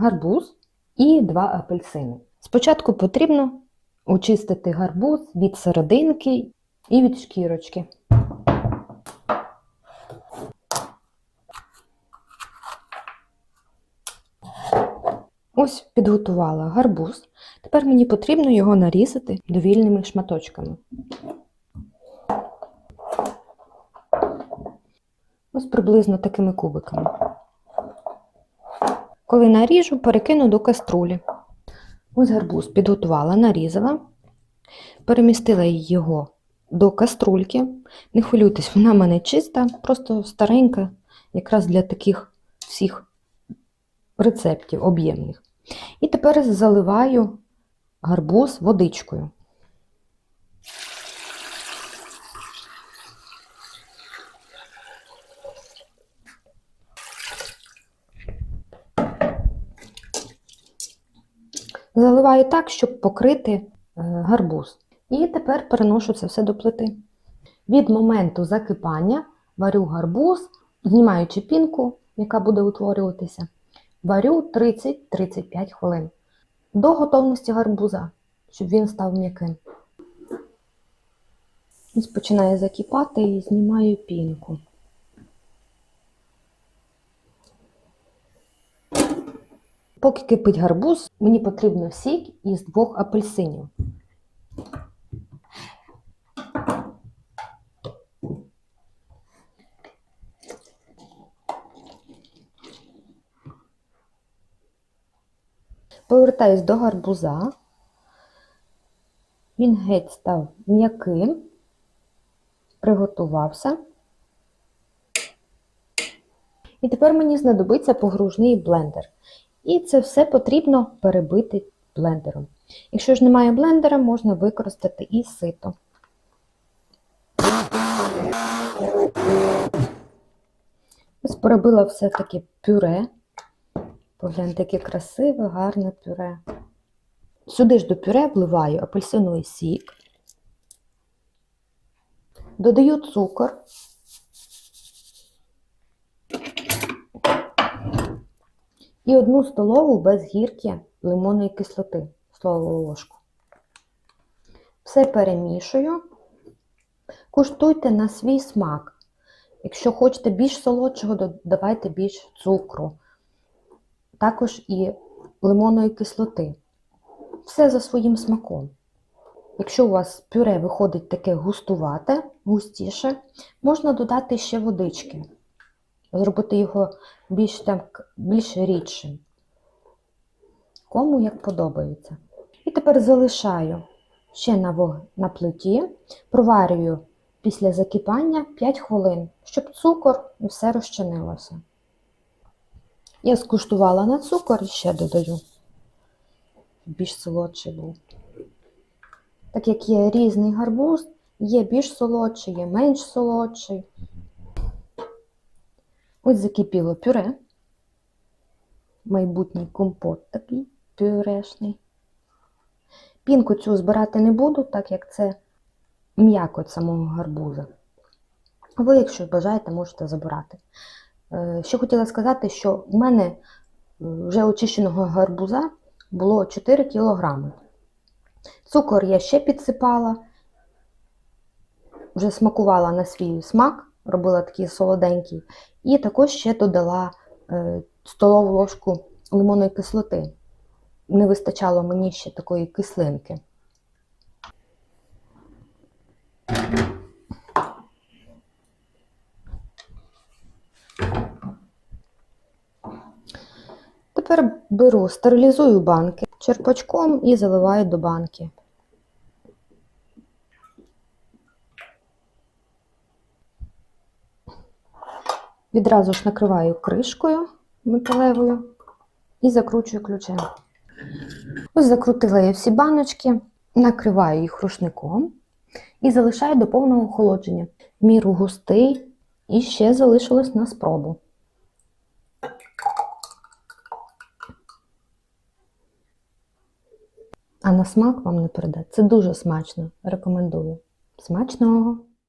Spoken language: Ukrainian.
гарбуз і два апельсини. Спочатку потрібно очистити гарбуз від серединки і від шкірочки. Ось підготувала гарбуз. Тепер мені потрібно його нарізати довільними шматочками. Ось приблизно такими кубиками. Коли наріжу, перекину до каструлі. Ось гарбуз підготувала, нарізала, перемістила його до каструльки. Не хвилюйтесь, вона в мене чиста, просто старенька, якраз для таких всіх рецептів об'ємних. І тепер заливаю гарбуз водичкою. Заливаю так, щоб покрити е, гарбуз. І тепер переношу це все до плити. Від моменту закипання варю гарбуз, знімаючи пінку, яка буде утворюватися, варю 30-35 хвилин до готовності гарбуза, щоб він став м'яким. Ось починає закипати і знімаю пінку. Поки кипить гарбуз, мені потрібно сік із двох апельсинів. Повертаюсь до гарбуза. Він геть став м'яким, приготувався. І тепер мені знадобиться погружний блендер. І це все потрібно перебити блендером. Якщо ж немає блендера, можна використати і сито. Ось перебила все-таки пюре. Погляньте, яке красиве, гарне пюре. Сюди ж до пюре вливаю апельсиновий сік, додаю цукор. І одну столову без гірки лимонної кислоти, столову ложку. Все перемішую. Куштуйте на свій смак. Якщо хочете більш солодшого, додавайте більш цукру, також і лимонної кислоти. Все за своїм смаком. Якщо у вас пюре виходить таке густувате, густіше, можна додати ще водички зробити його більш так, більш рідшим. Кому як подобається. І тепер залишаю ще на на плиті, проварюю після закипання 5 хвилин, щоб цукор і все розчинилося. Я скуштувала на цукор і ще додаю, більш солодший був. Так як є різний гарбуз, є більш солодший, є менш солодший. Ось закипіло пюре. Майбутній компот такий пюрешний. Пінку цю збирати не буду, так як це м'якоть самого гарбуза. Ви, якщо бажаєте, можете забирати. Е, що хотіла сказати, що в мене вже очищеного гарбуза було 4 кг. Цукор я ще підсипала, вже смакувала на свій смак, робила такий солоденький. І також ще додала е, столову ложку лимонної кислоти. Не вистачало мені ще такої кислинки. Тепер беру, стерилізую банки черпачком і заливаю до банки. Відразу ж накриваю кришкою металевою і закручую ключем. Ось закрутила я всі баночки, накриваю їх рушником і залишаю до повного охолодження. Міру густий і ще залишилось на спробу. А на смак вам не передати. Це дуже смачно. Рекомендую. Смачного!